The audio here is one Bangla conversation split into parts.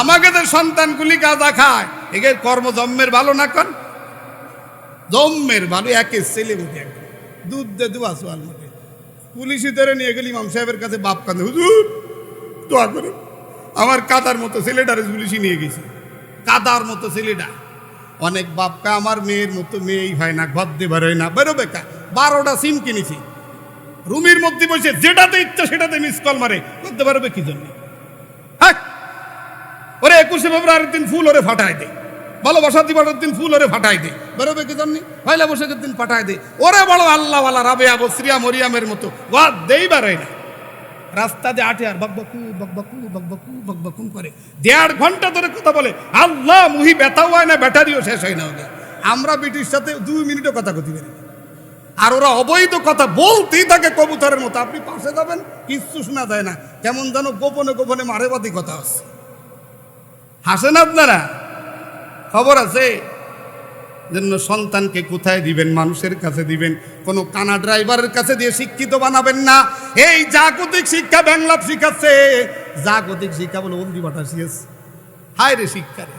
আমাকে তো সন্তানগুলি গাঁজা খায় একে কর্ম জন্মের ভালো না কন জম্মের ভালো, একে ছেলে মুখে দুধ দে, দু আসো আলমাতে পুলিশি ধরে নিয়ে গেলি, ইমাম সাহেবের কাছে বাপ কাঁদে, হুজুর, দোয়া করে। আমার কাদার মতো ছেলেটারে পুলিশি নিয়ে গেছি। কাদার মতো ছেলেটা। অনেক বাপকা আমার মেয়ের মতো মেয়েই হয় না, ঘর দিয়ে বেরোয় না। বেরোবে কা বারোটা সিম কিনেছি। রুমের মধ্যে বসে যেটাতে ইচ্ছা সেটাতে মিস কল মারে। করতে পারবে কি জন্য? ওরে একুশে ফেব্রুয়ারির দিন ফুল ওরে ফাটায় দে। ভালোবাসা দিবসের দিন ফুল ওরে ফাটাই দে। বেরোবে কি জন্য পয়লা বৈশাখের দিন ফাটাই দে। ওরে বড় আল্লাহ ওয়ালা রাবে আবো শ্রিয়া মরিয়ামের মতো। ওয়া দেই বেরোয় না। রাস্তা দিয়ে আটে আর বকবকু বকবকু বকবকু বকবকু করে। দেড় ঘণ্টা ধরে কথা বলে, আল্লাহ, মুহি ব্যথাও হয় না, ব্যাটারিও শেষ হয় না ওকে আমরা ব্রিটিশ সাথে দুই মিনিটও কথা কথি পারি আর ওরা অবৈধ কথা বলতেই থাকে কবুতরের মতো। আপনি পাশে যাবেন, কিচ্ছু শোনা যায় না। কেমন যেন গোপনে গোপনে মারেবাদি কথা আছে হাসেন আপনারা? খবর আছে? জন্য সন্তানকে কোথায় দিবেন, মানুষের কাছে দিবেন, কোনো কানা ড্রাইভারের কাছে দিয়ে শিক্ষিত বানাবেন না। এই জাগতিক শিক্ষা বাংলা শিখাচ্ছে। জাগতিক শিক্ষা বলে অন্দি বাটা শিখেছে হায় রে শিক্ষা রে।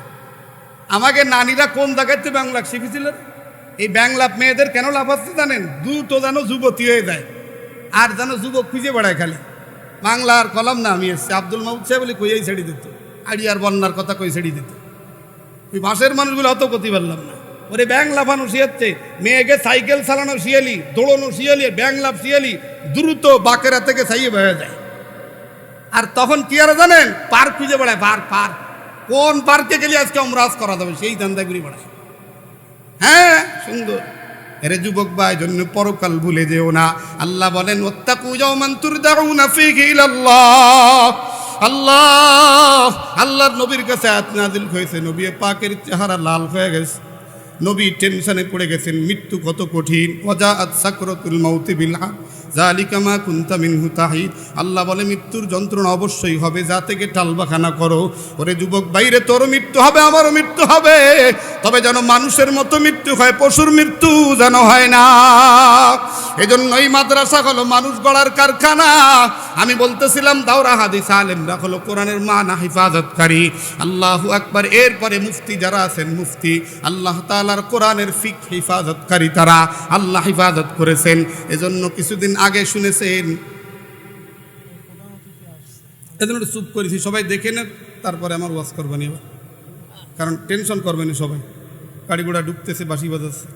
আমাকে নানিরা কোন জায়গাতে বাংলা শিখেছিলেন এই বাংলা মেয়েদের কেন আসছে জানেন? দ্রুত যেন যুবতী হয়ে যায়। আর যেন যুবক খুঁজে বেড়ায় খালি। বাংলার কলম না আমি এসছি। আব্দুল মাহমুদ সাহেব বলে কইয়াই ছেড়ে দিত। আড়িয়ার বন্যার কথা কই ছেড়ে দিত। ওই ভাষের মানুষগুলো অত করতে পারলাম না। ওরে ব্যাং লাফানো শিয়াচ্ছে, মেয়েকে সাইকেল চালানো শিয়ালি, দৌড়ানো শিয়ালি ব্যাং লাভ শিয়ালি, দ্রুত বাকেরা থেকে সাইয়ে বেড়ে যায়। আর তখন কি আর জানেন? পার্ক খুঁজে বেড়ায়, পার্ক পার্ক। কোন পার্কে গেলে আজকে অমরাজ করা যাবে? সেই ধান্দাগুলি বেড়ায়। হ্যাঁ সুন্দর। এরে যুবক ভাই, জন্য পরকাল ভুলে যেও না। আল্লাহ বলেন, ওত্তাকু যৌমান তুরদাউনা ফীহি ইলাল্লাহ। আল্লাহ আল্লাহর নবীর কাছে আয়াত নাযিল হয়েছে। নবী পাকের চেহারা লাল হয়ে গেছে। নবী টেনশনে পড়ে গেছেন, মৃত্যু কত কঠিন? ওয়াজাআত সাকরাতুল মাউতি বিল হক যালিকা মা কুনতা মিনহু তাহিদ। আল্লাহ বলে, মৃত্যুর যন্ত্রণা অবশ্যই হবে, যা থেকে টালবাখানা করো। ওরে যুবক বাইরে তোর মৃত্যু হবে, আমারও মৃত্যু হবে। তবে যেন মানুষের মতো মৃত্যু হয়, পশুর মৃত্যু যেন হয় না। এজন্যই মাদ্রাসা হলো মানুষ গড়ার কারখানা। আমি বলতেছিলাম, দাওরা হাদিস আলেমরা হলো কোরআনের মানা হেফাজতকারী। আল্লাহু আকবার, এরপরে মুফতি যারা আছেন, মুফতি, আল্লাহ তাআলার কোরআনের ফিক হেফাজতকারী তারা আল্লাহ হেফাজত করেছেন। এজন্য কিছুদিন আগে শুনেছেন। এজন্য চুপ করেছি, সবাই দেখে নেন তারপরে আমার ওয়াজ করবেন এবার। কারণ টেনশন করবেন সবাই। গাড়ি ঘোড়া ডুবতেছে বাসি বাজাচ্ছে।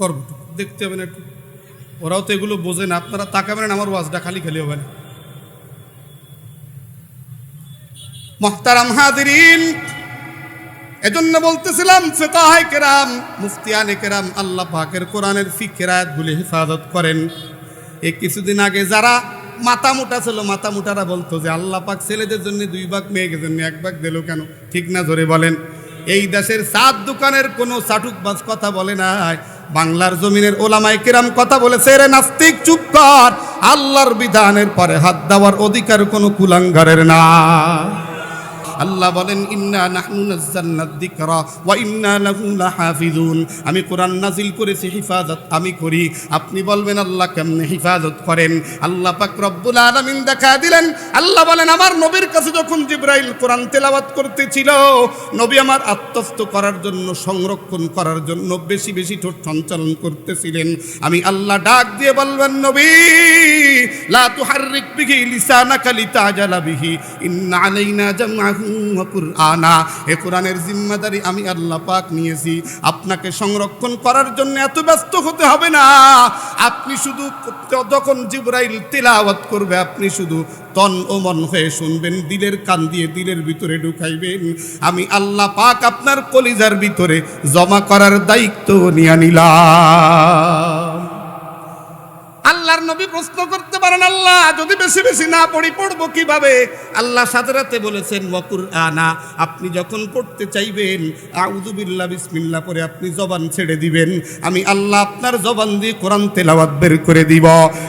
করব দেখতে হবে না একটু। ওরাও তো এগুলো বোঝে না, আপনারা তাকাবেন আমার ওয়াজটা খালি খালি হবে না। মহতারাম হাদিরিন এজন্য বলতেছিলাম ফেকাহায় কেরাম, মুফতিয়ানে কেরাম আল্লাহ পাকের কোরআনের ফিকেরাত গুলি হেফাজত করেন। এই কিছুদিন আগে যারা মাথা মোটা ছিল, মাথা মোটারা বলতো যে, আল্লাহ পাক ছেলেদের জন্য দুই ভাগ, মেয়েদের জন্য এক ভাগ দিল কেন? ঠিক না ধরে বলেন। এই দেশের সাত দোকানের কোনো চাটুকবাজ কথা বলে নাই। বাংলার জমিনের ওলামাই কিরাম কথা বলেছে রে নাস্তিক, চুপ কর। আল্লাহর বিধানের পরে হাত দেওয়ার অধিকার কোনো কুলাঙ্গারের না। আল্লাহ বলেন, ইন্না ওয়া ইন্না লাহু লাহাফিজুন। আমি কোরআন নাজিল করেছি, হিফাজত আমি করি। আপনি বলবেন, আল্লাহ কেমনে হিফাজত করেন? আল্লাহ পাক রব্বুল আলামিন দেখা দিলেন। আল্লাহ বলেন, আমার নবীর কাছে যখন জিব্রাইল কোরআন তেলাওয়াত করতেছিল, নবী আমার আত্মস্থ করার জন্য, সংরক্ষণ করার জন্য বেশি বেশি ঠোঁট সঞ্চালন করতেছিলেন। আমি আল্লাহ ডাক দিয়ে বলবেন, নবী, লা তুহাররিক বিহি লিসানাকা লিতাজালা বিহি। ইন্না আলাইনা জামআহু কুরআনা, এ কোরআনের জিম্মাদারি আমি আল্লাহ পাক নিয়েছি। আপনাকে সংরক্ষণ করার জন্য এত ব্যস্ত হতে হবে না। আপনি শুধু যখন জিব্রাইল তেলাওয়াত করবে, আপনি শুধু তন ও মন হয়ে শুনবেন, দিলের কান দিয়ে দিলের ভিতরে ঢুকাইবেন। আমি আল্লাহ পাক আপনার কলিজার ভিতরে জমা করার দায়িত্ব নিয়ে নিলাম। আল্লাহর নবী প্রশ্ন করতে পারেন, আল্লাহ, যদি বেশি বেশি না পড়ি, পড়ব কীভাবে? আল্লাহ সাদরাতে বলেছেন ওয়াকুর আনা আপনি যখন পড়তে চাইবেন আউদুবিল্লা বিসমিল্লা পরে আপনি জবান ছেড়ে দিবেন। আমি আল্লাহ আপনার জবান দিয়ে কোরআন তেলাওয়াত বের করে দিব।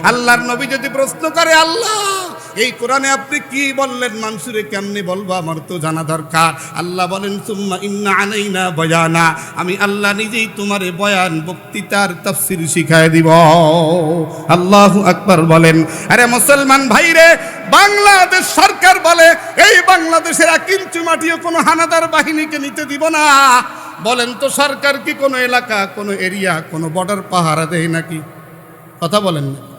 আল্লাহর নবী যদি প্রশ্ন করে, আল্লাহ এই কোরআনে আপনি কি বললেন? মানুষের কেমনি বলব? আমার তো জানা দরকার। আল্লাহ বলেন, সুম্মা ইন্না আনাই না বয়ানা। আমি আল্লাহ নিজেই তোমারে বয়ান, বক্তৃতার তাফসির শিখায় দিব। আল্লাহু আকবার বলেন, আরে মুসলমান ভাইরে, বাংলাদেশ সরকার বলে, এই বাংলাদেশের এক ইঞ্চু মাটিও কোনো হানাদার বাহিনীকে নিতে দিব না। বলেন তো, সরকার কি কোনো এলাকা, কোনো এরিয়া, কোনো বর্ডার পাহারা দেয় নাকি? কথা বলেন না।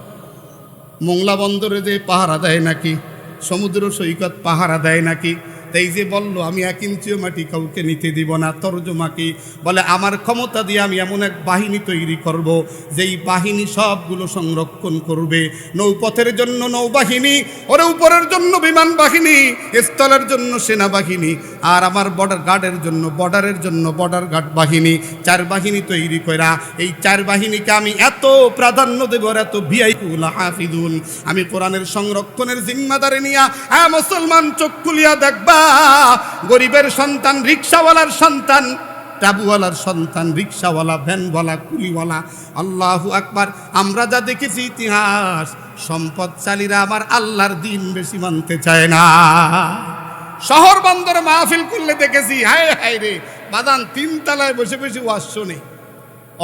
মোংলা বন্দরে যে পাহারা দেয় নাকি সমুদ্র সৈকত পাহারা দেয় নাকি তাই যে বলল, আমি এক ইঞ্চিও মাটি কাউকে নিতে দিব না, তর্জমা কি? বলে, আমার ক্ষমতা দিয়ে আমি এমন এক বাহিনী তৈরি করব, যেই বাহিনী সবগুলো সংরক্ষণ করবে। নৌপথের জন্য নৌবাহিনী, ওরে উপরের জন্য বিমান বাহিনী, স্থলের জন্য সেনাবাহিনী, আর আমার বর্ডার গার্ডের জন্য বর্ডারের জন্য বর্ডার গার্ড বাহিনী। চার বাহিনী তৈরি করা এই চার বাহিনীকে আমি এত প্রাধান্য দেব এত ভিআইকুল হাফিদুল আমি কোরআনের সংরক্ষণের জিম্মাদারি নিয়া হ্যাঁ মুসলমান চোখ খুলিয়া দেখবা গরিবের সন্তান, রিক্সাওয়ালার সন্তান টাবুওয়ালার সন্তান, রিক্সাওয়ালা, ভ্যানওয়ালা, কুলিওয়ালা, আল্লাহু আকবার। আমরা যা দেখেছি ইতিহাস, সম্পদশালীরা আমার আল্লাহর দিন বেশি মানতে চায় না। শহর বন্দরে মাহফিল করলে দেখেছি, হায় হায় রে, বাদান তিন তলায় বসে বসে ওয়াজ শোনে।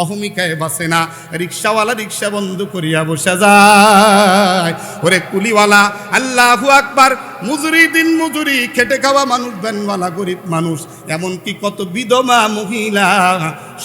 অহমিকায় বাসে না, রিক্সাওয়ালা রিক্সা বন্ধ করিয়া বসে যায়। ওরে কুলিওয়ালা, আল্লাহু আকবার মজুরি দিন মজুরি, খেটে খাওয়া মানুষ ব্যানওয়ালা গরিব মানুষ। এমনকি কত বিধবা মহিলা,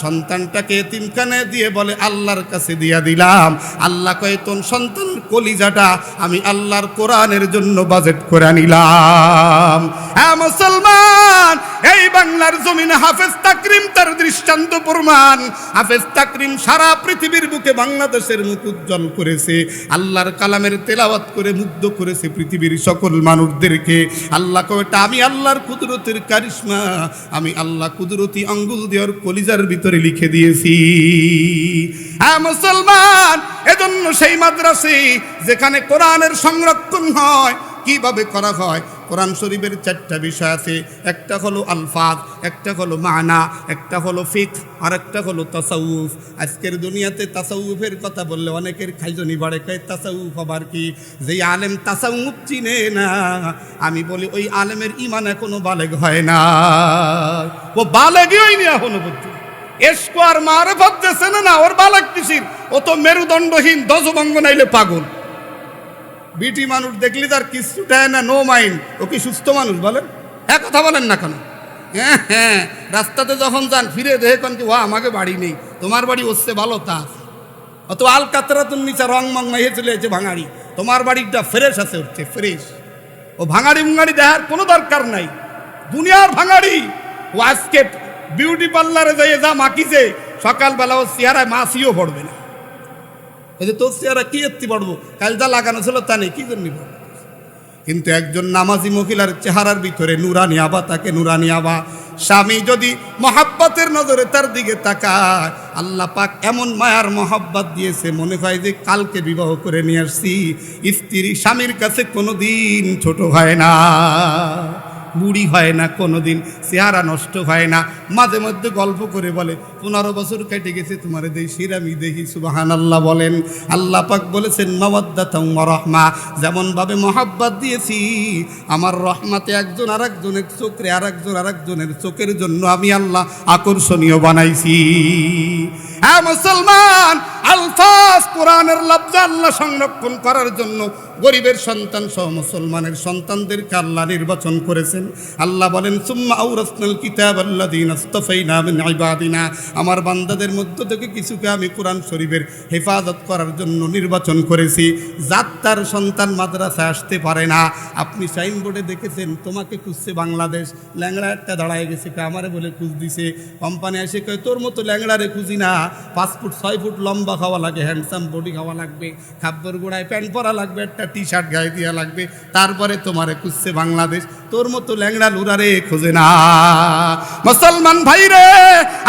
সন্তানটাকে তিনখানে দিয়ে বলে, আল্লাহর কাছে দিয়া দিলাম। আল্লাহ কয়ে, তোর সন্তানের কলিজাটা আমি আল্লাহর কোরআনের জন্য বাজেট করে নিলাম। হ্যাঁ মুসলমান, এই বাংলার জমিনে হাফেজ তাকরিম তার দৃষ্টান্ত প্রমাণ। হাফেজ তাকরিম সারা পৃথিবীর বুকে বাংলাদেশের মুখ উজ্জ্বল করেছে। আল্লাহর কালামের তেলাওয়াত করে মুগ্ধ করেছে পৃথিবীর সকল মানুষদেরকে আল্লাহ কয়টা আমি আল্লাহর কুদরতের কারিশমা। আমি আল্লাহ কুদরতি আঙ্গুল দেওয়ার কলিজার ভিতরে লিখে দিয়েছি। হ্যাঁ মুসলমান, এজন্য সেই মাদ্রাসে যেখানে কোরআনের সংরক্ষণ হয়, কীভাবে করা হয়? কোরআন শরীফের চারটা বিষয় আছে। একটা হলো আলফাজ, একটা হলো মানা, একটা হলো ফিক আর একটা হলো তাসাউফ। আজকের দুনিয়াতে তাসাউফের কথা বললে অনেকের খাইজনি বাড়ে, কয় তাসাউফ আবার কি? যে আলেম তাসাউফ চিনে না, আমি বলি ওই আলেমের ইমান এখনও বালেগ হয় না। ও বালেগই হয়নি এখনও পর্যন্ত। এসকো আর মারে ভাবতেছে না ওর বালাক কিসির? ও তো মেরুদণ্ডহীন দশভঙ্গ নাইলে পাগল। বিটি মানুষ দেখলি তার কিছু দেয় না নো মাইন্ড ও কি সুস্থ মানুষ বলেন? হ্যাঁ কথা বলেন না কেন? হ্যাঁ হ্যাঁ রাস্তাতে যখন যান, ফিরে দেখে কোন কি ও আমাকে বাড়ি নেই। তোমার বাড়ি হচ্ছে ভালো তা। অত আল কাতরাতুন নিচা রং মং মাইয়ে চলে এসেছে ভাঙাড়ি। তোমার বাড়িটা ফ্রেশ আছে হচ্ছে ফ্রেশ ও ভাঙাড়ি মুঙাড়ি দেখার কোনো দরকার নাই। দুনিয়ার ভাঙাড়ি। ও আজকে বিউটি পার্লারে যাইয়ে যা মাকিছে সকালবেলা ও চেহারায় মাসিও পড়বে না। এই যে তোর চেহারা কি এত্তি পড়ব কাল যা লাগানো ছিল তা নেই, কি জন্য? কিন্তু একজন নামাজি মহিলার চেহারার ভিতরে নুরানি আবা তাকে নুরানি আবা। স্বামী যদি মহাব্বতের নজরে তার দিকে তাকায়, আল্লাহ পাক এমন মায়ার মহাব্বত দিয়েছে, মনে হয় যে কালকে বিবাহ করে নিয়ে আসছি। স্ত্রী স্বামীর কাছে কোনোদিন ছোট হয় না। বুড়ি হয় না, কোনোদিন চেহারা নষ্ট হয় না। মাঝে মধ্যে গল্প করে বলে, পনেরো বছর কেটে গেছে, তোমার দেশি আমি দেখি সুবাহান আল্লাহ বলেন। আল্লাহ পাক বলেছেন ওয়া রহমা। যেমন ভাবে মহাব্বত দিয়েছি, আমার রহমাতে একজন আর একজনের চোখে আর একজন আর একজনের চোখের জন্য আমি আল্লাহ আকর্ষণীয় বানাইছি। হ্যাঁ মুসলমান আলফাজ কোরআনের লব্জ আল্লাহ সংরক্ষণ করার জন্য গরিবের সন্তান সহ মুসলমানের সন্তানদেরকে আল্লাহ নির্বাচন করেছেন। আল্লাহ বলেন, সুম্মা আউরাসনাল কিতাব আল্লাযীনা ইসতাফাইনা মিন ইবাদিনা। আমার বান্দাদের মধ্য থেকে কিছুকে আমি কোরআন শরীফের হেফাজত করার জন্য নির্বাচন করেছি। যার তার সন্তান মাদ্রাসায় আসতে পারে না। আপনি সাইনবোর্ডে দেখেছেন, তোমাকে খুঁজছে বাংলাদেশ। ল্যাংড়া একটা দাঁড়ায় গেছে আমারে বলে খুঁজ দিছে কোম্পানি এসে কয়, তোর মতো ল্যাংড়ারে খুঁজি না। পাঁচ ফুট, ছয় ফুট লম্বা খাওয়া লাগে হ্যান্ডসাম বডি খাওয়া লাগবে, খাব্বর গোড়ায় প্যান্ট পরা লাগবে, একটা টি শার্ট গায়ে দেওয়া লাগবে, তারপরে তোমারে খুঁজছে বাংলাদেশ। তোর মতো ল্যাংড়া লুরারে খোঁজে না। মুসলমান ভাই রে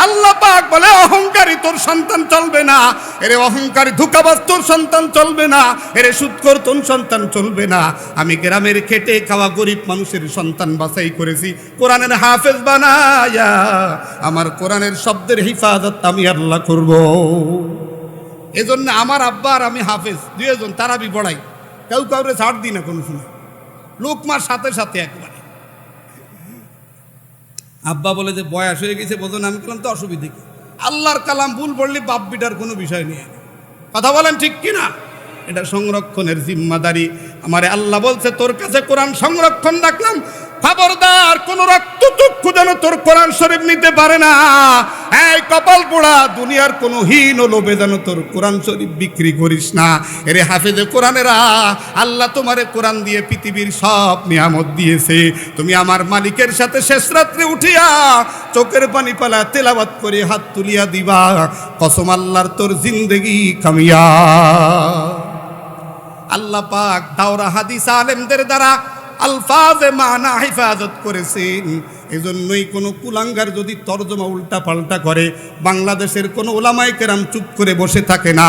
আল্লাহ পাক বলে, অহংকারী তোর সন্তান চলবে না। এরে অহংকারী ধোকাবাজ তোর সন্তান চলবে না। এরে সুৎকর তোর সন্তান চলবে না। আমি গ্রামের খেটে খাওয়া গরিব মানুষের সন্তান বাছাই করেছি। কোরআনের হাফেজ বানায়া, আমার কোরআনের শব্দের হিফাজত আমি আল্লাহ করব। এজন্য আমার আব্বা আর আমি হাফেজ, দুইজন তারাবি পড়াই। কেউ কাউরে ছাড় দিই না কোনো সময়। লোকমার সাথে সাথে একবারে। আব্বা বলে যে, বয়স হয়ে গেছে বোঝেন আমি বললাম, তো অসুবিধে কি? আল্লাহর কালাম ভুল পড়লে বাপ বিটার কোনো বিষয় নেই। কথা বলেন ঠিক কি না? এটা সংরক্ষণের জিম্মাদারি। আমারে আল্লাহ বলছে, তোর কাছে কোরআন সংরক্ষণ রাখলাম খবরদার, কোন রক্তচক্ষু যেন তোর কোরআন শরীফ নিতে পারে না। এই কপাল পোড়া, দুনিয়ার কোন হীন লোভে যেন তোর কোরআন শরীফ বিক্রি করিস না। এরে হাফেজে কোরআনেরা, আল্লাহ তোমারে কোরআন দিয়ে পৃথিবীর সব নিয়ামত দিয়েছে। তুমি আমার মালিকের সাথে শেষ রাত্রে উঠিয়া চোখের পানি পালা তেলাবাত করে হাত তুলিয়া দিবা। কসম আল্লাহর তোর জিন্দেগি কামিয়া আল্লাহ পাক দাওরা হাদিস আলেমদের দ্বারা আলফাজে মানা হেফাজত করেছেন। এজন্যই কোনো কুলাঙ্গার যদি তর্জমা উল্টা পাল্টা করে, বাংলাদেশের কোনো ওলামাই কেরাম চুপ করে বসে থাকে না,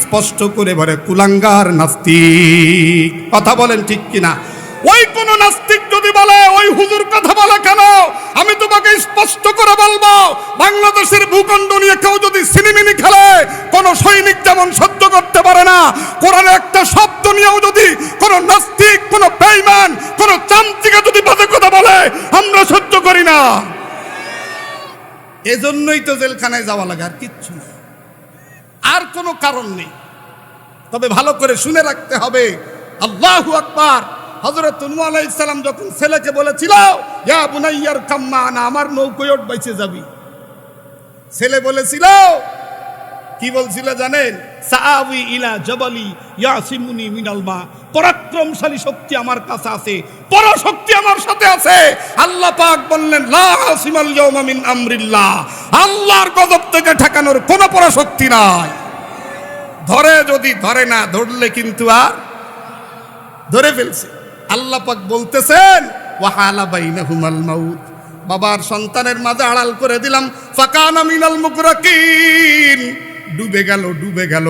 স্পষ্ট করে বলে, কুলাঙ্গার নাস্তিক। কথা বলেন ঠিক কিনা? ওই কোনো নাস্তিক বলে, ওই হুজুর কথা বলে কেন? আমি তোমাকে স্পষ্ট করে বলব, বাংলাদেশের ভূখণ্ড নিয়ে কেউ যদি সিনেমিনি খেলে, কোন সৈনিক যেমন সহ্য করতে পারে না। কোরআনে একটা শব্দ নিয়েও যদি কোন নাস্তিক, কোন বেঈমান, কোন চামচিকে যদি বাজে কথা বলে, আমরা সহ্য করি না। এজন্যই তো জেলখানায় যাওয়া লাগে, আর কিচ্ছু না। আর কোনো কারণ নেই। তবে ভালো করে শুনে রাখতে হবে, আল্লাহু আকবার। হজরত নূহ আলাইহিস যখন ছেলেকে বলেছিল, ইয়া বুনাইয়ার কাম্মা না, আমার নৌকোয় ওঠ বাইচে যাবি। ছেলে বলেছিল, কি বলছিল জানেন? সাআবি ইলা জবালি ইয়াসিমুনি মিনাল মা। পরাক্রমশালী শক্তি আমার কাছে আছে, পর শক্তি আমার সাথে আছে। আল্লাহ পাক বললেন, লা আসিমাল ইয়াউমা মিন আমরিল্লাহ, আল্লাহর গজব থেকে ঠেকানোর কোনো পরাশক্তি নাই। ধরে যদি ধরে না, ধরলে কিন্তু আর ধরে ফেলছে। আল্লাহ পাক বলতেছেন, ওয়াহালা বাইনাহুমাল মাউত। বাবার সন্তানের মাঝে আড়াল করে দিলাম, ফাকানা মিনাল মুকরাকিন। ডুবে গেল ডুবে গেল।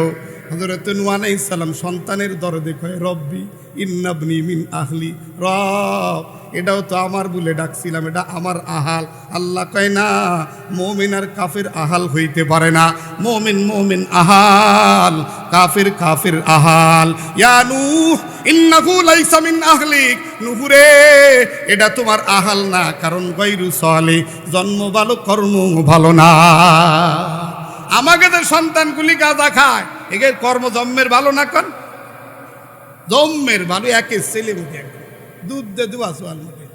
হযরত নূহ আলাইহিস সালাম সন্তানের দরদে কয়, রব্বি ইন্নাবনি মিন আহলি। রব এটাও তো আমার বলে ডাকছিলাম, এটা আমার আহাল। আল্লাহ কয়, না, মমিন আর কাফের আহাল হইতে পারে না। মমিন মমিন আহাল, কাফের কাফের আহাল। ইয়া নূহ, ইন্নাহু লাইসা মিন আহলিক। নূহ রে এটা তোমার আহাল না, কারণ গৈরু সলে, জন্ম ভালো, কর্ম ভালো না। আমাকে তো সন্তানগুলি গাঁজা খায়। একে কর্ম জন্মের ভালো না কন? জম্মের ভালো, একে ছেলে মুখে দুধ দে দুয়া সোয়াল মুখে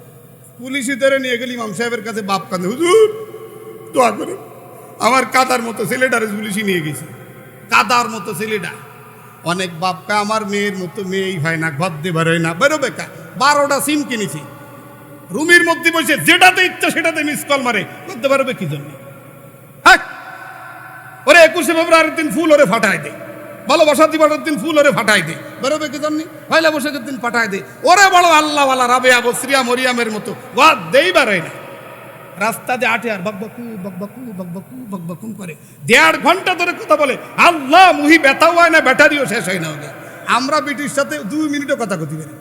পুলিশি ধরে নিয়ে গেলি, ইমাম সাহেবের কাছে বাপ কান্দে হুজুর, দোয়া করে। আমার কাদার মতো ছেলেটারে পুলিশি নিয়ে গেছি। কাদার মতো ছেলেটা। অনেক বাপকা আমার মেয়ের মতো মেয়েই হয় না, ঘর দিয়ে বেরোয় না। বেরোবে কা বারোটা সিম কিনেছি। রুমের মধ্যে বসে যেটাতে ইচ্ছা সেটাতে মিস কল মারে। করতে পারবে কি জন্য? হ্যাঁ। ওরে একুশে ফেব্রুয়ারির দিন ফুল ওরে ফাটায় দে। ভালোবাসা দিবারের দিন ফুল ওরে ফাটাই দে। বেরোবে কি জন্য পয়লা বৈশাখের দিন ফাটাই দে। ওরে বড় আল্লাহ ওয়ালা রাবে আবো শ্রিয়া মরিয়ামের মতো। ওয়াদ দেই বারে না। রাস্তা দিয়ে আটে আর বকবকু বকবকু বকবকু বকবকুম করে। দেড় ঘণ্টা ধরে কথা বলে আল্লাহ মুহি ব্যথাও হয় না ব্যাটারিও শেষ হয় না ওদের আমরা ব্রিটিশ সাথে দুই মিনিটও কথা কথি পারি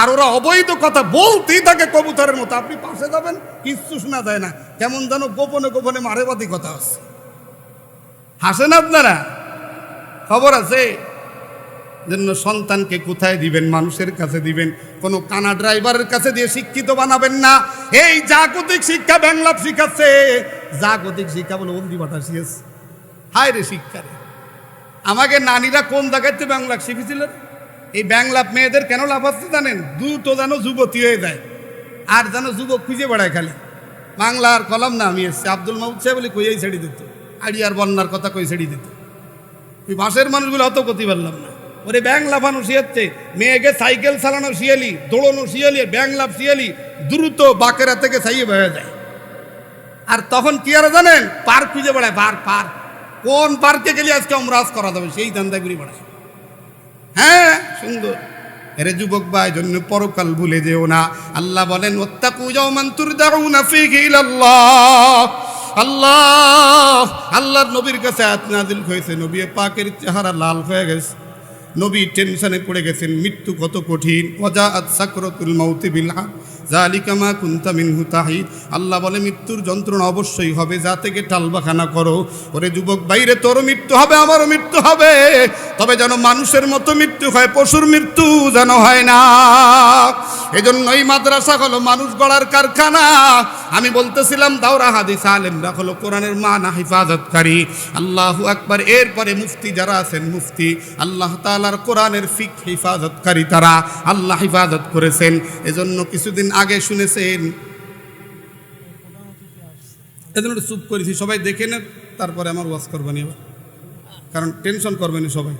আর ওরা অবৈধ কথা বলতেই থাকে কবুতরের মতো। আপনি পাশে যাবেন কিচ্ছু শোনা যায় না। কেমন যেন গোপনে গোপনে মারেবাদি কথা আছে হাসেন আপনারা? খবর আছে? জন্য সন্তানকে কোথায় দিবেন, মানুষের কাছে দিবেন, কোনো কানা ড্রাইভারের কাছে দিয়ে শিক্ষিত বানাবেন না? এই জাগতিক শিক্ষা বাংলা শিখাচ্ছে। জাগতিক শিক্ষা বলে অন্দি বাটা শিখেছে হায় রে শিক্ষা রে। আমাকে নানিরা কোন জায়গাতে বাংলা শিখেছিলেন এই বাংলা মেয়েদের কেন লাভ হচ্ছে জানেন? দুটো যেন যুবতী হয়ে যায়, আর যেন যুবক খুঁজে বেড়ায় খালি। বাংলার কলম না আমি এসছি। আব্দুল মাহমুদ সাহেব বলে কইয়াই ছেড়ে দিত? আড়িয়ার বন্যার কথা কই ছেড়ে দিত? ওই বাসের মানুষগুলো অত করতে পারলাম না। ওরে ব্যাং লাফানো শিয়াচ্ছে, মেয়েকে সাইকেল চালানো শিয়ালি, দৌড়ানো শিয়ালি ব্যাং লাফ শিয়ালি, দ্রুত বাকেরা থেকে সাইয়ে হয়ে যায়। আর তখন কি আর জানেন? পার্ক খুঁজে বেড়ায় পার্ক পার্ক। কোন পার্কে গেলে আজকে অমরাজ করা যাবে? সেই ধান্দা ঘুরে বেড়ায়। হ্যাঁ সুন্দর। এরে যুবক ভাই, জন্য পরকাল ভুলে যেও না। আল্লাহ বলেন, ওত্তাকু ইয়াওমান তুরদাউনা ফীহি ইলাল্লাহ। আল্লাহ আল্লাহর নবীর কাছে আয়াত নাযিল হয়েছে। নবী পাকের চেহারা লাল হয়ে গেছে। নবী টেনশনে পড়ে গেছেন, মৃত্যু কত কঠিন? ওয়াজাআত সাকরাতুল মাউতি বিল হক জালিকামা কুন্তা মিনহু তাহিদ। আল্লাহ বলে, মৃত্যুর যন্ত্রণা অবশ্যই হবে, যা থেকে টালবাখানা করো। ওরে যুবক বাইরে, তোরও মৃত্যু হবে, আমারও মৃত্যু হবে। তবে যেন মানুষের মতো মৃত্যু হয়, পশুর মৃত্যু যেন হয় না। এজন্যই মাদ্রাসা হলো মানুষ গড়ার কারখানা। আমি বলতেছিলাম দাওরা হাদিস আলেমরা হলো কোরআনের মানা হিফাজতকারী। আল্লাহু আকবার। এরপরে মুফতি যারা আছেন, মুফতি, আল্লাহ তাআলার কোরআনের ফিক হিফাজতকারী তারা আল্লাহ হিফাজত করেছেন। এজন্য কিছুদিন আগে শুনেছেন। এজন্য চুপ করেছি, সবাই দেখে নেন, তারপরে আমার ওয়াজ করবেন এবার। কারণ টেনশন করবেন সবাই।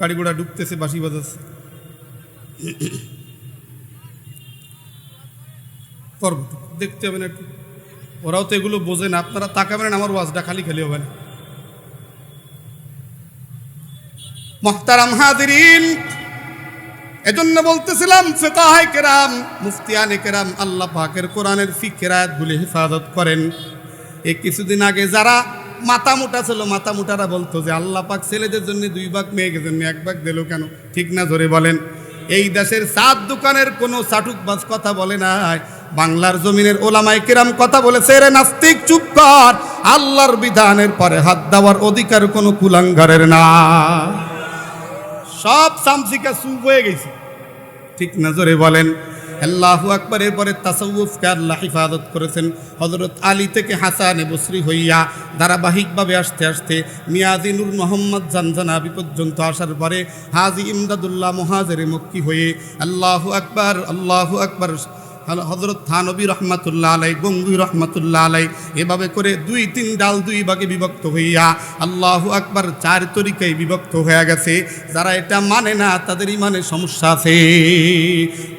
গাড়ি ঘোড়া ঢুকতেছে বাসি বাজাচ্ছে। করব দেখতে হবে না একটু। ওরাও তো এগুলো বোঝে না। আপনারা তাকাবেন আমার ওয়াজটা খালি খালি হবে না। মহতারাম এজন্য বলতেছিলাম কেরাম কেরাম আল্লাহ পাকের কোরআনের হেফাজত করেন। এই কিছুদিন আগে যারা মাথা মোটা ছিল, মাথা মোটারা বলতো যে, আল্লাহ পাক ছেলেদের জন্য দুই ভাগ মেয়েদের জন্য এক ভাগ দিল কেন? ঠিক না ধরে বলেন। এই দেশের সাত দোকানের কোনো চাটুকবাজ কথা বলে নাই। বাংলার জমিনের ওলামাই কিরাম কথা বলেছে রে নাস্তিক, চুপ কর। আল্লাহর বিধানের পরে হাত দেওয়ার অধিকার কোনো কুলাঙ্গারের না। সব সামসিকা সুপ হয়ে গেছে। ঠিক নজরে বলেন, আল্লাহু আকবরের পরে তাসাউফকে আল্লাহ হিফাজত করেছেন। হজরত আলী থেকে হাসানে বসরি হইয়া ধারাবাহিকভাবে আসতে আসতে মিয়াদিনুর মোহাম্মদ জানজানাবি পর্যন্ত আসার পরে হাজি ইমদাদুল্লাহ মহাজেরে মক্কি হয়ে, আল্লাহু আকবার আল্লাহু আকবার। হজরত থানবী রহমাতুল্লাহ আলাই গঙ্গুই রহমাতুল্লাহ আলাই এভাবে করে দুই তিন ডাল দুই ভাগে বিভক্ত হইয়া আল্লাহ আকবার চার তরিকায় বিভক্ত হয়ে গেছে। যারা এটা মানে না, তাদের ইমানে সমস্যা আছে।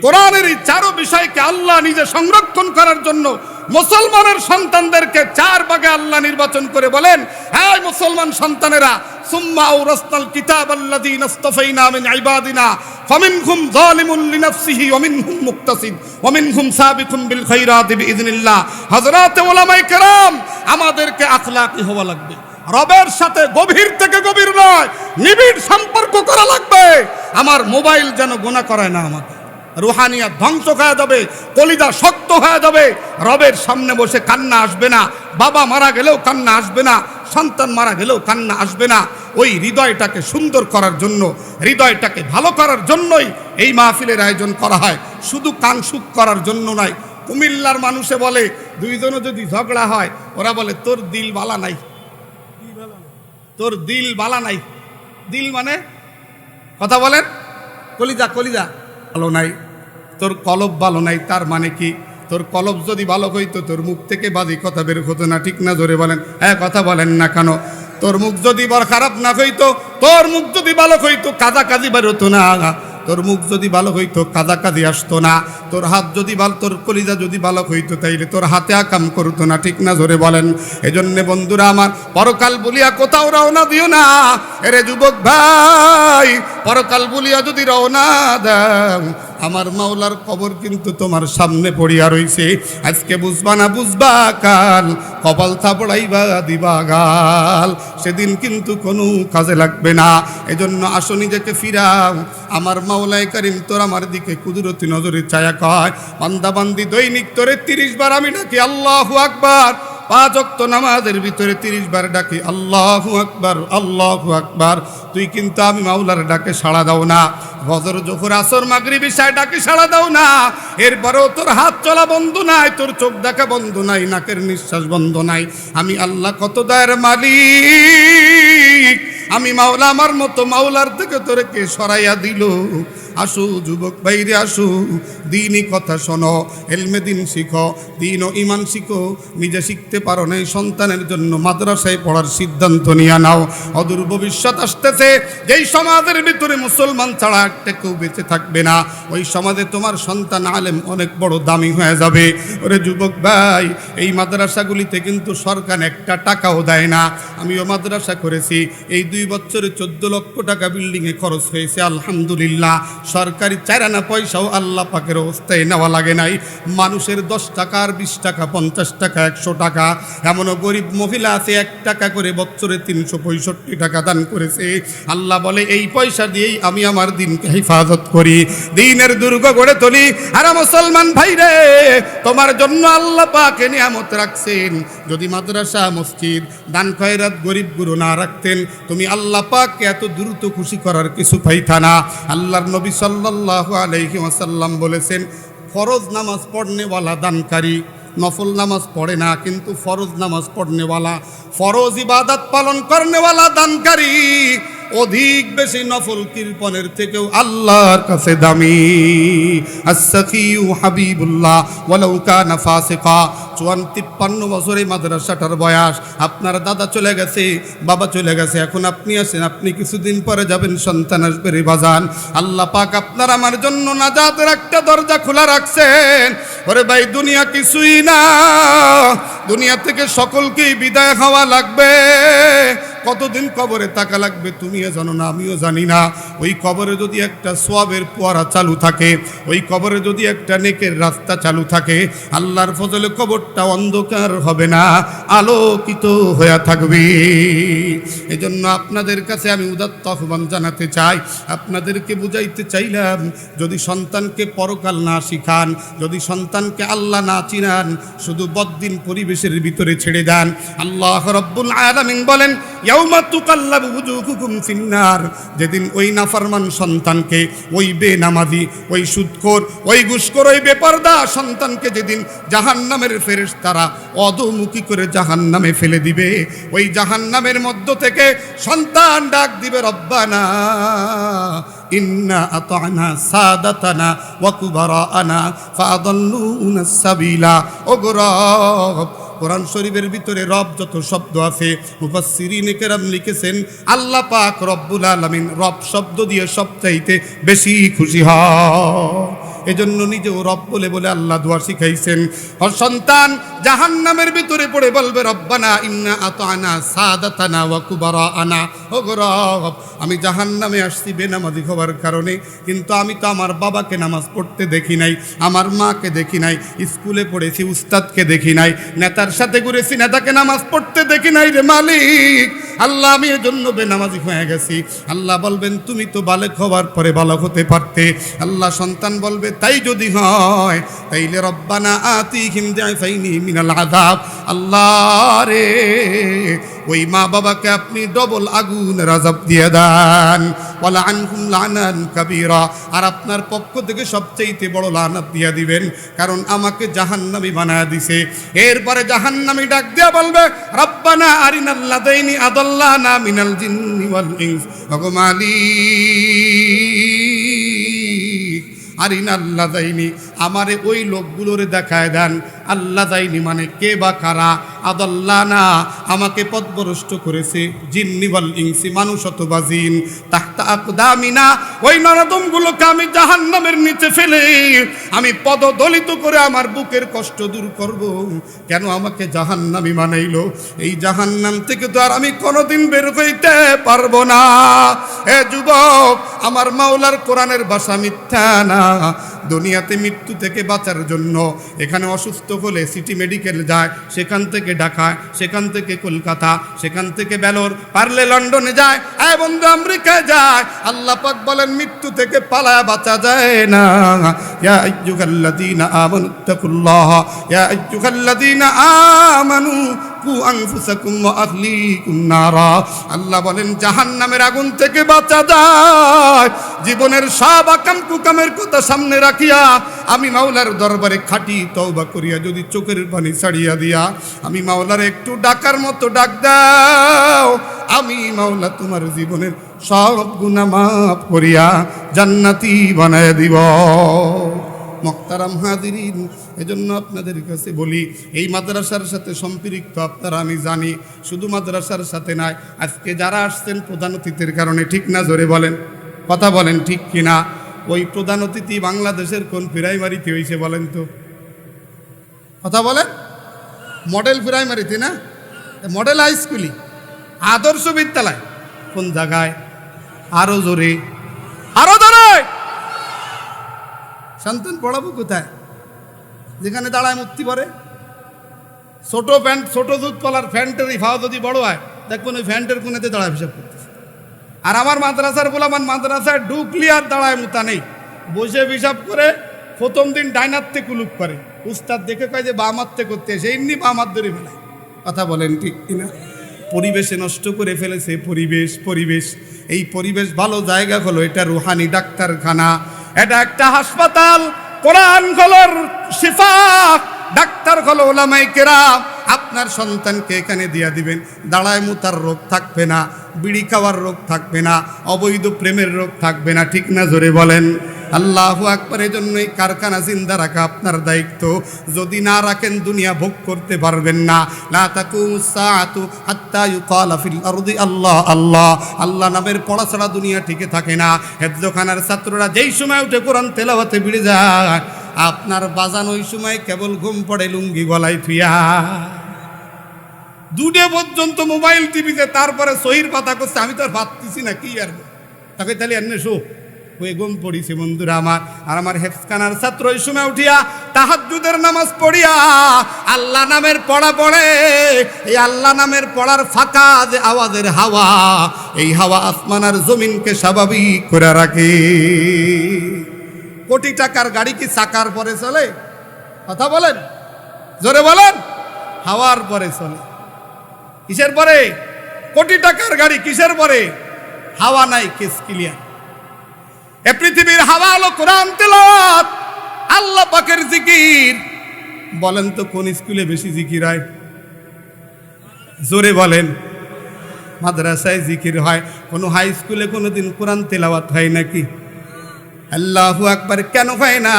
কোরআনের এই চারো বিষয়কে আল্লাহ নিজে সংরক্ষণ করার জন্য মুসলমানের সন্তানদেরকে চার ভাগে আল্লাহ নির্বাচন করে বলেন হ্যাঁ মুসলমান সন্তানেরা, সুম্মা আওরাসনাল কিতাব আল্লাযীনা ইসতাফাইনা মিন ইবাদিনা, ফামিনহুম যালিমুন লিনাফসিহি ওয়া মিনহুম মুক্তাসিদ, ওয়া মিনহুম সাবিকুন বিল খাইরাতি বিইذنিল্লাহ হযরত ওলামায়ে কেরাম, আমাদেরকে আখলাকি হওয়া লাগবে। রবের সাথে গভীর থেকে গভীর নয়, নিবিড় সম্পর্ক করা লাগবে। আমার মোবাইল যেন গোনা করায় না আমাকে। রুহানিয়া ধ্বংস হয়ে যাবে কলিদা শক্ত হয়ে যাবে। রবের সামনে বসে কান্না আসবে না বাবা মারা গেলেও কান্না আসবে না সন্তান মারা গেলেও কান্না আসবে না। ওই হৃদয়টাকে সুন্দর করার জন্য হৃদয়টাকে ভালো করার জন্যই এই মাহফিলের আয়োজন করা হয়। শুধু কানসুক করার জন্য নয় কুমিল্লার মানুষে বলে দুইজনও যদি ঝগড়া হয় ওরা বলে তোর দিল বালা নাই? তোর দিল বালা নাই। দিল মানে? কথা বলেন? কলিজা কলিজা। নাই, তোর কলব ভালো নাই, তার মানে কি? তোর কলব যদি ভালো হইতো, তোর মুখ থেকে বাজি কথা বের হতো না, ঠিক না? ধরে বলেন হ্যাঁ কথা বলেন না কেন? তোর মুখ যদি বড় খারাপ না হইতো, তোর মুখ যদি ভালো হইতো, কাজা কাজি বের হতো না। তোর মুখ যদি ভালো হইতো কাদা কাদি আসতো না। তোর হাত যদি ভালো, তোর কলিজা যদি ভালো হইতো, তাইলে তোর হাতে আকাম করতো না, ঠিক না ধরে বলেন। এজন্য বন্ধুরা আমার, পরকাল বলিয়া কোথাও রওনা দিও না। এরে যুবক ভাই, পরকাল বলিয়া যদি রওনা দাও আমার মাওলার কবর কিন্তু তোমার সামনে পড়িয়া রইছে। আজকে বুঝবা না বুঝবা কাল, কপাল থাপড়াইবা দিবা গাল। সেদিন কিন্তু কোনো কাজে লাগবে না। এজন্য আসো নিজেকে ফিরাও। আমার মাওলায় করিম, তোর আমার দিকে কুদরতি নজরে ছায়া কয়। বান্দা বান্দি দৈনিক তোরে তিরিশ বার আমি ডাকি, আল্লাহু আকবার। পাঁচ অক্ত নামাজের ভিতরে তিরিশ বার ডাকি, আল্লাহু আকবার আল্লাহু আকবার। তুই কিন্তু আমি মাওলার ডাকে সাড়া দাও না। বজর জোহর আসর মাগরি বিষয় ডাকে সাড়া দাও না, এরপরেও তোর হাত চলা বন্ধ নাই, তোর চোখ দেখা বন্ধ নাই, নাকের নিঃশ্বাস বন্ধ নাই। আমি আল্লাহ কত দায়ের মালিক। আমি মাওলা আমার মতো মাওলার থেকে তোরে কে সরাইয়া দিল? আসু, যুবক বাইরে আসু, দিনই কথা শোনো, এলমে দিন শিখো দিন ও ইমান শিখো, নিজে শিখতে পারো নাই সন্তানের জন্য মাদ্রাসায় পড়ার সিদ্ধান্ত নিয়ে নাও। অদূর ভবিষ্যৎ আসতেছে, যেই সমাজের ভিতরে মুসলমান ছাড়া একটা কেউ বেঁচে থাকবে না, ওই সমাজে তোমার সন্তান আলেম অনেক বড় দামি হয়ে যাবে। ওরে যুবক ভাই, এই মাদ্রাসাগুলিতে কিন্তু সরকার একটা টাকাও দেয় না। আমিও মাদ্রাসা করেছি, এই দুই বছরে চোদ্দ লক্ষ টাকা বিল্ডিংয়ে খরচ হয়েছে, আলহামদুলিল্লাহ। সরকারি চারানা পয়সাও আল্লাহ পাকের অবস্থায় নেওয়া লাগে নাই। মানুষের দশ টাকার বিশ টাকা, পঞ্চাশ টাকা, একশো টাকা, এমনও গরিব মহিলা আছে, এক টাকা করে বছরে তিনশো পঁয়ষট্টি টাকা দান করেছে। আল্লাহ বলে, এই পয়সা দিয়েই আমি আমার দিনকে হেফাজত করি। দিনের দুর্গ গড়ে তুলি। আর মুসলমান ভাই রে তোমার জন্য আল্লাহ পাকে নিয়ামত রাখছেন। যদি মাদ্রাসা, মসজিদ, দান খয়রাত গরিব গুরু না রাখতেন, তুমি আল্লাহ পাককে এত দ্রুত খুশি করার কিছু পাইতা না। আল্লাহর নবী সাল্লাল্লাহু আলহি ওয়াসাল্লাম বলেছেন, ফরজ নামাজ পড়নেওয়ালা দানকারী নফল নামাজ পড়ে না, কিন্তু ফরজ নামাজ পড়নেওয়ালা, ফরজ ইবাদত পালন করনেওয়ালা দানকারী অধিক বেশি নফল কীর্পনের থেকেও আল্লাহর কাছে দামি। আসাকিউ হাবিবুল্লাহ, ওয়ালাউ কানা ফাসিকা। চুয়ান তিপ্পান্ন বছরে মাদ্রাসাটার বয়স। আপনার দাদা চলে গেছে, বাবা চলে গেছে, এখন আপনি আছেন, আপনি কিছুদিন পরে যাবেন, সন্তান আসবে বাজান। আল্লাহ পাক আপনার আমার জন্য নাজাতের একটা দরজা খোলা রাখছেন। ওরে ভাই, দুনিয়া কিছুই না। দুনিয়া থেকে সকলকেই বিদায় হওয়া লাগবে। কতদিন কবরে তাকা লাগবে তুমিও জানো না, আমিও জানি না। ওই কবরে যদি একটা সোয়াবের পোয়ারা চালু থাকে, ওই কবরে যদি একটা নেকের রাস্তা চালু থাকে, আল্লাহর ফজলে কবরটা অন্ধকার হবে না, আলোকিত হয়ে থাকবে। এজন্য আপনাদের কাছে আমি উদাত্ত আহ্বান জানাতে চাই, আপনাদেরকে বুঝাইতে চাইলাম, যদি সন্তানকে পরকাল না শিখান, যদি সন্তানকে আল্লাহ না চিনান, শুধু বদ্দিন পরিবেশের ভিতরে ছেড়ে দেন। আল্লাহ রব্বুল আলামিন বলেন যেদিন ওই নাফরমান সন্তানকে, ওই বেনামাজি, ওই সুদখোর ওই ঘুষখোর, ওই বেপরদা সন্তানকে যেদিন জাহান্নামের ফেরেশতারা অধমুখী করে জাহান্নামে ফেলে দিবে, ওই জাহান্নামের মধ্য থেকে সন্তান ডাক দিবে, রব্বানা ইন্না আতানা সাদাতানা ওয়া কুবারানা ফাদাল্লুনা সাবিলা। ও গো রব কোরআন শরীফের ভিতরে রব যত শব্দ আছে, মুফাসসিরিন কেরাম লিখেছেন, আল্লাহ পাক রব্বুল আলামিন রব শব্দ দিয়ে সবচাইতে বেশি খুশি হয়। এজন্য নিজেও রব বলে বলে আল্লাহ দোয়া শিখাইছেন। সন্তান জাহান্নামের ভিতরে পড়ে বলবে, রব্বানা ইন্না আতানা সাদাতানা ওয়া কুবারানা ও গো রব, আমি জাহান্নামে আসছি বেনামাজি হওয়ার কারণে, কিন্তু আমি তো আমার বাবাকে নামাজ পড়তে দেখি নাই, আমার মাকে দেখি নাই, স্কুলে পড়েছি, উস্তাদকে দেখি নাই, নেতার সাথে ঘুরেছি, নেতাকে নামাজ পড়তে দেখি নাই রে মালিক। আল্লাহ, আমি এজন্য বেনামাজি হয়ে গেছি। আল্লাহ বলবেন, তুমি তো বালেক হওয়ার পরে বালক হতে পারতে। আল্লাহ সন্তান বলবে তাই যদি হয়, তাইলে রব্বানা আতি হিম ফাইনি মিনাল আযাব। আল্লাহ রে, ওই মা বাবাকে আপনি ডবল আগুন রাজাব দিয়ে দেন। ওয়ালা আনহুম লানান কাবীরা। আর আপনার পক্ষ থেকে সবচেয়ে বড় লানাত দিয়ে দিবেন, কারণ আমাকে জাহান্নামী বানায় দিছে। এরপরে জাহান্নামী ডাক দিয়া বলবে, রব্বানা আরিনাল্লাদাইনি আদাল্লানা মিনাল জিন্নি ওয়াল ইনস। ভগমালিক আরিন আল্লাহ যাইনি আমারে ওই লোকগুলোরে দেখায় দেন। আল্লাহ যাইনি মানে কে বা কারা? আদল্লা না আমাকে পদভরষ্ট করেছে জিন্নিবল ইংসি মানুষ অথবা জিন। তাহতা আকদামিনা, ওই নরদমগুলোকে আমি জাহান্নামের নিচে ফেলে, আমি পদদলিত করে আমার বুকের কষ্ট দূর করব। কেন আমাকে জাহান্নামি বানাইলো এই জাহান্নাম থেকে তো আর আমি কোনোদিন বের হইতে পারব না। এ যুবক, আমার মাওলার কোরআনের ভাষা মিথ্যা না। দুনিয়াতে মৃত্যু থেকে বাঁচার জন্য। এখানে অসুস্থ হলে সিটি মেডিকেল যায়, সেখান থেকে ঢাকা, সেখান থেকে কলকাতা, সেখান থেকে বেলোর পারলে লন্ডনে যায় এ বন্ধু আমেরিকায় যায়। আল্লাহ পাক বলেন, মৃত্যু থেকে পালা বাঁচা যায় না। ইয়া আইয়ুহাল্লাযীনা আমানু, তাকুল্লাহ। ইয়া আইয়ুহাল্লাযীনা আমানু আল্লাহ বলেন, জাহান্নামের আগুন থেকে বাঁচা যায়। জীবনের সব আকাম কুকামের কথা সামনে রাখিয়া আমি মাওলার দরবারে খাটি তওবা করিয়া যদি চোখের পানি ছাড়িয়া দিয়া আমি মাওলার একটু ডাকার মতো ডাক দাও। আমি মাওলা তোমার জীবনের সব গুনাহ মাফ করিয়া জান্নাতি বানায় দিব। মক্তারাম হাদিরিন এজন্য আপনাদের কাছে বলি, এই মাদ্রাসার সাথে সম্পৃক্ত আপনারা, আমি জানি, শুধু মাদ্রাসার সাথে নয়, আজকে যারা আসছেন প্রধান অতিথির কারণে, ঠিক না জোরে বলেন? কথা বলেন ঠিক কিনা? ওই প্রধান অতিথি বাংলাদেশের কোন প্রাইমারিতে হয়েছে বলেন তো? কথা বলেন? মডেল প্রাইমারিতে না? মডেল হাই স্কুলই। আদর্শ বিদ্যালয়। কোন জায়গায়? আরও জোরে। আরও জোরে! সন্তান পড়াবো কোথায়? যেখানে দাঁড়ায় মূর্তি পরে ছোট প্যান্ট, ছোট দুধ পালার প্যান্টের ইফাও যদি বড় হয়, দেখবেন ওই প্যান্টের কোনেতে দাঁড়ায় হিসাব করতেছে। আর আমার মাদ্রাসার বলামান মাদ্রাসায় ঢুকলি আর দাঁড়ায় মুতা নেই। বসে হিসাব করে প্রথম দিন ডাইনারতে কুলুপ করে। উস্তাদ দেখে কয় যে বামাত্তে করতে এসে, এমনি বামাত ধরে ফেলায়। কথা বলেন ঠিক কিনা? পরিবেশে নষ্ট করে ফেলেছে পরিবেশ পরিবেশ। এই পরিবেশ ভালো জায়গা হলো, এটা রুহানি ডাক্তারখানা। এটা একটা হাসপাতাল, কোরআন হলোর শিফা, ডাক্তার হলো ওলামাই কেরাম। আপনার সন্তানকে এখানে দিয়া দিবেন। দাঁড়ায় মুতার রোগ থাকবে না, বিড়ি খাওয়ার রোগ থাকবে না, অবৈধ প্রেমের রোগ থাকবে না, ঠিক না ধরে বলেন। আল্লাহ আকবরের জন্য এই কারখানা জিন্দা রাখা আপনার দায়িত্ব। যদি না রাখেন, দুনিয়া ভোগ করতে পারবেন না। আল্লাহ আল্লাহ আল্লাহ নামের পড়া ছাড়া দুনিয়া টিকে থাকে না। হেফজখানার ছাত্ররা যেই সময় উঠে কোরআন তেলাওয়াতে বিড়ে যায়, আপনার বাজান ওই সময় কেবল ঘুম পড়ে, লুঙ্গি গলায় থুইয়া দুটে পর্যন্ত মোবাইল টিভিতে, তারপরে সহির পাতা করছে, আমি তো আর ভাবতেছি না, কি আর। তাকে তাহলে এমনি শো। হয়ে ঘুম পড়িছে বন্ধুরা আমার। আর আমার হেফকানার ছাত্র ওই সময় উঠিয়া তাহাজুদের নামাজ পড়িয়া আল্লাহ নামের পড়া পড়ে। এই আল্লাহ নামের পড়ার ফাঁকা যে আওয়াজের হাওয়া, এই হাওয়া আসমান আর জমিনকে স্বাভাবিক করে রাখে। কোটি টাকার গাড়ি কি চাকার পরে চলে? কথা বলেন? জোরে বলেন? হাওয়ার পরে চলে। কিসের পরে? কোটি টাকার গাড়ি কিসের পরে? হাওয়া নাই, কেস ক্লিয়ার এ পৃথিবীর হাওয়া কোরআন তেলাওয়াত। আল্লাহ পাকের জিকির। বলেন তো, কোন স্কুলে বেশি জিকির হয়? জোরে বলেন। মাদ্রাসায় জিকির হয়। কোনো হাই স্কুলে কোনোদিন কোরআন তেলাওয়াত হয় নাকি? আল্লাহু আকবার। কেন হয় না?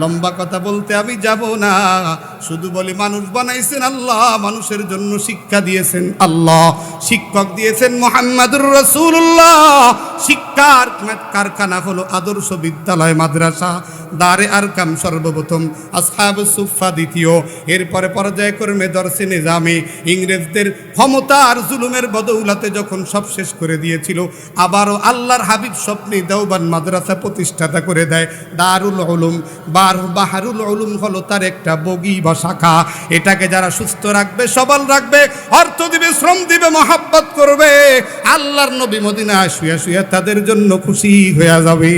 লম্বা কথা বলতে আমি যাব না। শুধু বলি, মানুষ বানাইছেন আল্লাহ, মানুষের জন্য শিক্ষা দিয়েছেন আল্লাহ। শিক্ষক দিয়েছেন মোহাম্মদুর রসুল্লাহ শিক্ষার কারখানা হলো আদর্শ বিদ্যালয়, মাদ্রাসা। দারে আর কাম সর্বপ্রথম। আসহাব সুফা দ্বিতীয়। এরপরে পর্যায়ক্রমে দর্শে নিজামে। ইংরেজদের ক্ষমতা আর জুলুমের বদৌলাতে যখন সব শেষ করে দিয়েছিল, আবারও আল্লাহর হাবিব স্বপ্নে দেওবান মাদ্রাসা প্রতিষ্ঠাতা করে দেয়। দারুল উলুম। বার বাহারুল উলুম হলো তার একটা বগি বা শাখা। এটাকে যারা সুস্থ রাখবে, সবল রাখবে, অর্থ দিবে, শ্রম দিবে, মহাব্বত করবে, আল্লাহর নবী মদিনায় শুয়ে শুয়ে তাদের জন্য খুশি হয়ে যাবে।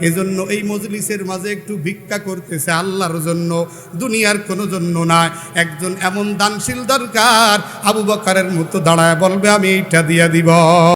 এজন্য এই মজলিসের মাঝে একটু ভিক্ষা করতেছে আল্লাহর জন্য, দুনিয়ার কোনো জন্য নয় একজন এমন দানশীল দরকার, আবু বকারের মতো দাঁড়ায় বলবে, আমি এইটা দিয়া দিব।